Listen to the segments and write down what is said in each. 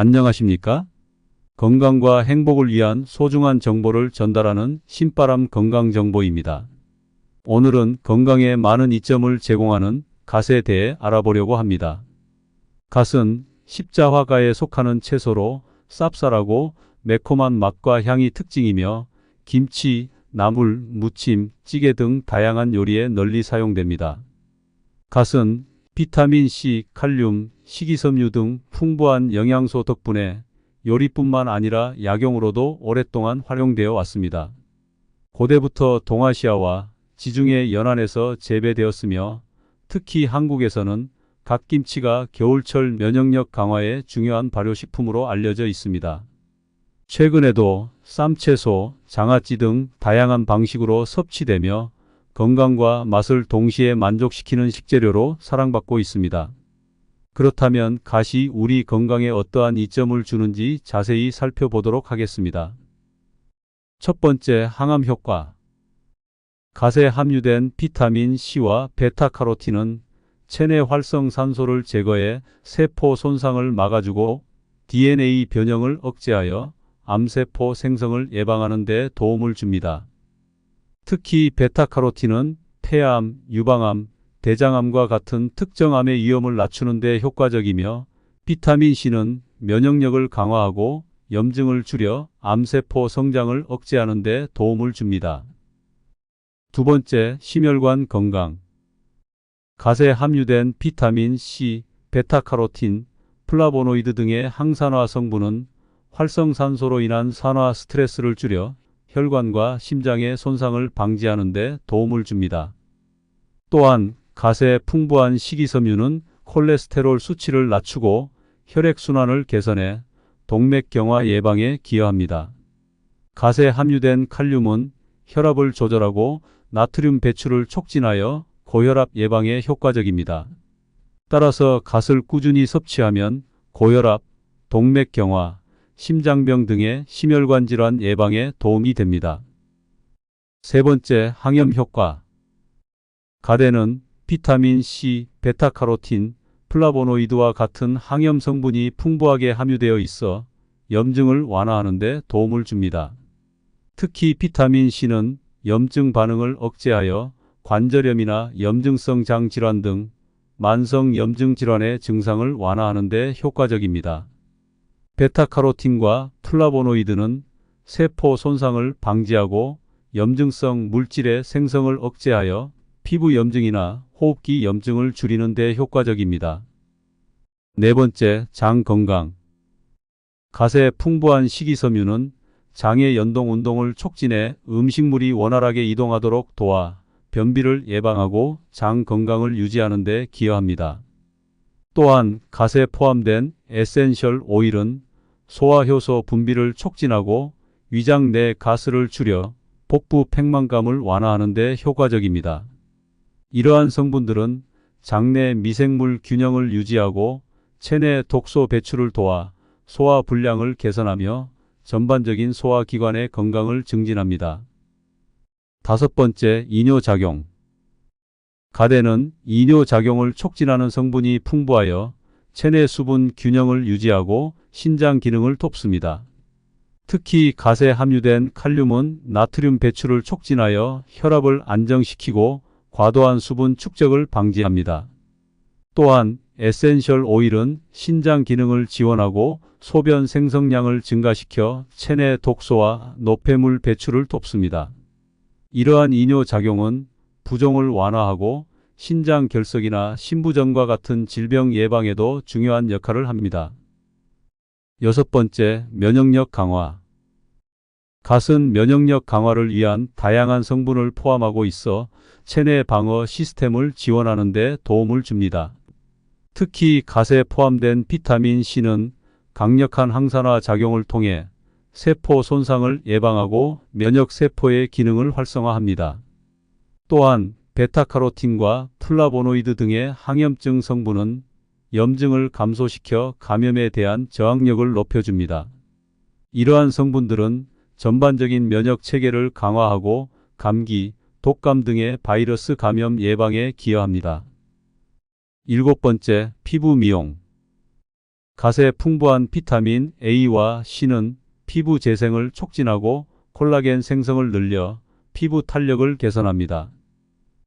안녕하십니까? 건강과 행복을 위한 소중한 정보를 전달하는 신바람 건강정보입니다. 오늘은 건강에 많은 이점을 제공하는 갓에 대해 알아보려고 합니다. 갓은 십자화가에 속하는 채소로 쌉쌀하고 매콤한 맛과 향이 특징이며 김치, 나물, 무침, 찌개 등 다양한 요리에 널리 사용됩니다. 갓은 비타민 C, 칼륨, 식이섬유 등 풍부한 영양소 덕분에 요리뿐만 아니라 약용으로도 오랫동안 활용되어 왔습니다. 고대부터 동아시아와 지중해 연안에서 재배되었으며 특히 한국에서는 갓김치가 겨울철 면역력 강화에 중요한 발효식품으로 알려져 있습니다. 최근에도 쌈채소, 장아찌 등 다양한 방식으로 섭취되며 건강과 맛을 동시에 만족시키는 식재료로 사랑받고 있습니다. 그렇다면 갓이 우리 건강에 어떠한 이점을 주는지 자세히 살펴보도록 하겠습니다. 첫 번째, 항암 효과. 갓에 함유된 비타민 C와 베타카로틴은 체내 활성산소를 제거해 세포 손상을 막아주고 DNA 변형을 억제하여 암세포 생성을 예방하는 데 도움을 줍니다. 특히 베타카로틴은 폐암, 유방암, 대장암과 같은 특정 암의 위험을 낮추는 데 효과적이며 비타민 C는 면역력을 강화하고 염증을 줄여 암세포 성장을 억제하는 데 도움을 줍니다. 두 번째, 심혈관 건강. 갓에 함유된 비타민 C, 베타카로틴, 플라보노이드 등의 항산화 성분은 활성산소로 인한 산화 스트레스를 줄여 혈관과 심장의 손상을 방지하는 데 도움을 줍니다. 또한 갓의 풍부한 식이섬유는 콜레스테롤 수치를 낮추고 혈액순환을 개선해 동맥경화 예방에 기여합니다. 갓에 함유된 칼륨은 혈압을 조절하고 나트륨 배출을 촉진하여 고혈압 예방에 효과적입니다. 따라서 갓을 꾸준히 섭취하면 고혈압, 동맥경화, 심장병 등의 심혈관 질환 예방에 도움이 됩니다. 세 번째, 항염 효과. 갓에는 비타민 C, 베타카로틴, 플라보노이드와 같은 항염 성분이 풍부하게 함유되어 있어 염증을 완화하는 데 도움을 줍니다. 특히 비타민 C는 염증 반응을 억제하여 관절염이나 염증성 장 질환 등 만성 염증 질환의 증상을 완화하는 데 효과적입니다. 베타카로틴과 플라보노이드는 세포 손상을 방지하고 염증성 물질의 생성을 억제하여 피부 염증이나 호흡기 염증을 줄이는 데 효과적입니다. 네 번째, 장 건강. 갓의 풍부한 식이섬유는 장의 연동 운동을 촉진해 음식물이 원활하게 이동하도록 도와 변비를 예방하고 장 건강을 유지하는 데 기여합니다. 또한 갓에 포함된 에센셜 오일은 소화효소 분비를 촉진하고 위장 내 가스를 줄여 복부 팽만감을 완화하는 데 효과적입니다. 이러한 성분들은 장내 미생물 균형을 유지하고 체내 독소 배출을 도와 소화 불량을 개선하며 전반적인 소화기관의 건강을 증진합니다. 다섯 번째, 이뇨작용. 가대는 이뇨작용을 촉진하는 성분이 풍부하여 체내 수분 균형을 유지하고 신장 기능을 돕습니다. 특히 갓에 함유된 칼륨은 나트륨 배출을 촉진하여 혈압을 안정시키고 과도한 수분 축적을 방지합니다. 또한 에센셜 오일은 신장 기능을 지원하고 소변 생성량을 증가시켜 체내 독소와 노폐물 배출을 돕습니다. 이러한 이뇨 작용은 부종을 완화하고 신장 결석이나 신부전과 같은 질병 예방에도 중요한 역할을 합니다. 여섯 번째, 면역력 강화. 갓은 면역력 강화를 위한 다양한 성분을 포함하고 있어 체내 방어 시스템을 지원하는 데 도움을 줍니다. 특히 갓에 포함된 비타민 C는 강력한 항산화 작용을 통해 세포 손상을 예방하고 면역 세포의 기능을 활성화합니다. 또한 베타카로틴과 플라보노이드 등의 항염증 성분은 염증을 감소시켜 감염에 대한 저항력을 높여줍니다. 이러한 성분들은 전반적인 면역 체계를 강화하고 감기, 독감 등의 바이러스 감염 예방에 기여합니다. 일곱 번째, 피부 미용. 갓에 풍부한 비타민 A와 C는 피부 재생을 촉진하고 콜라겐 생성을 늘려 피부 탄력을 개선합니다.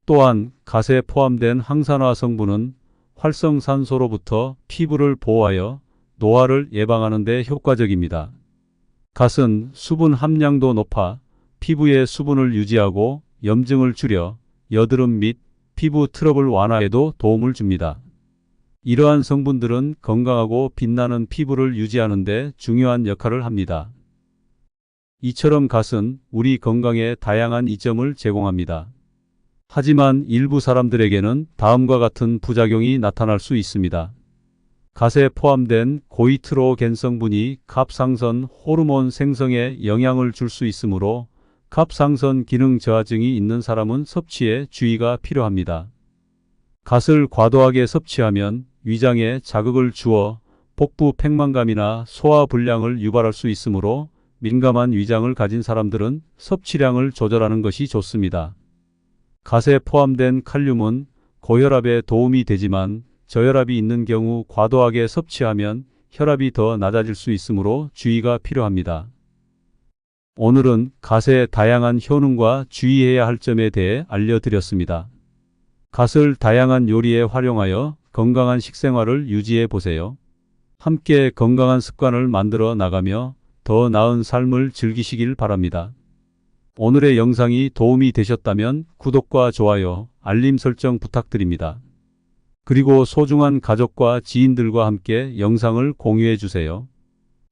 또한 갓에 포함된 항산화 성분은 활성산소로부터 피부를 보호하여 노화를 예방하는 데 효과적입니다. 갓은 수분 함량도 높아 피부의 수분을 유지하고 염증을 줄여 여드름 및 피부 트러블 완화에도 도움을 줍니다. 이러한 성분들은 건강하고 빛나는 피부를 유지하는 데 중요한 역할을 합니다. 이처럼 갓은 우리 건강에 다양한 이점을 제공합니다. 하지만 일부 사람들에게는 다음과 같은 부작용이 나타날 수 있습니다. 갓에 포함된 고이트로겐 성분이 갑상선 호르몬 생성에 영향을 줄 수 있으므로 갑상선 기능 저하증이 있는 사람은 섭취에 주의가 필요합니다. 갓을 과도하게 섭취하면 위장에 자극을 주어 복부 팽만감이나 소화 불량을 유발할 수 있으므로 민감한 위장을 가진 사람들은 섭취량을 조절하는 것이 좋습니다. 갓에 포함된 칼륨은 고혈압에 도움이 되지만 저혈압이 있는 경우 과도하게 섭취하면 혈압이 더 낮아질 수 있으므로 주의가 필요합니다. 오늘은 갓의 다양한 효능과 주의해야 할 점에 대해 알려드렸습니다. 갓을 다양한 요리에 활용하여 건강한 식생활을 유지해 보세요. 함께 건강한 습관을 만들어 나가며 더 나은 삶을 즐기시길 바랍니다. 오늘의 영상이 도움이 되셨다면 구독과 좋아요, 알림 설정 부탁드립니다. 그리고 소중한 가족과 지인들과 함께 영상을 공유해 주세요.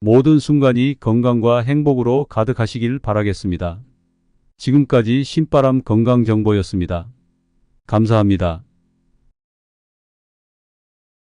모든 순간이 건강과 행복으로 가득하시길 바라겠습니다. 지금까지 신바람 건강정보였습니다. 감사합니다.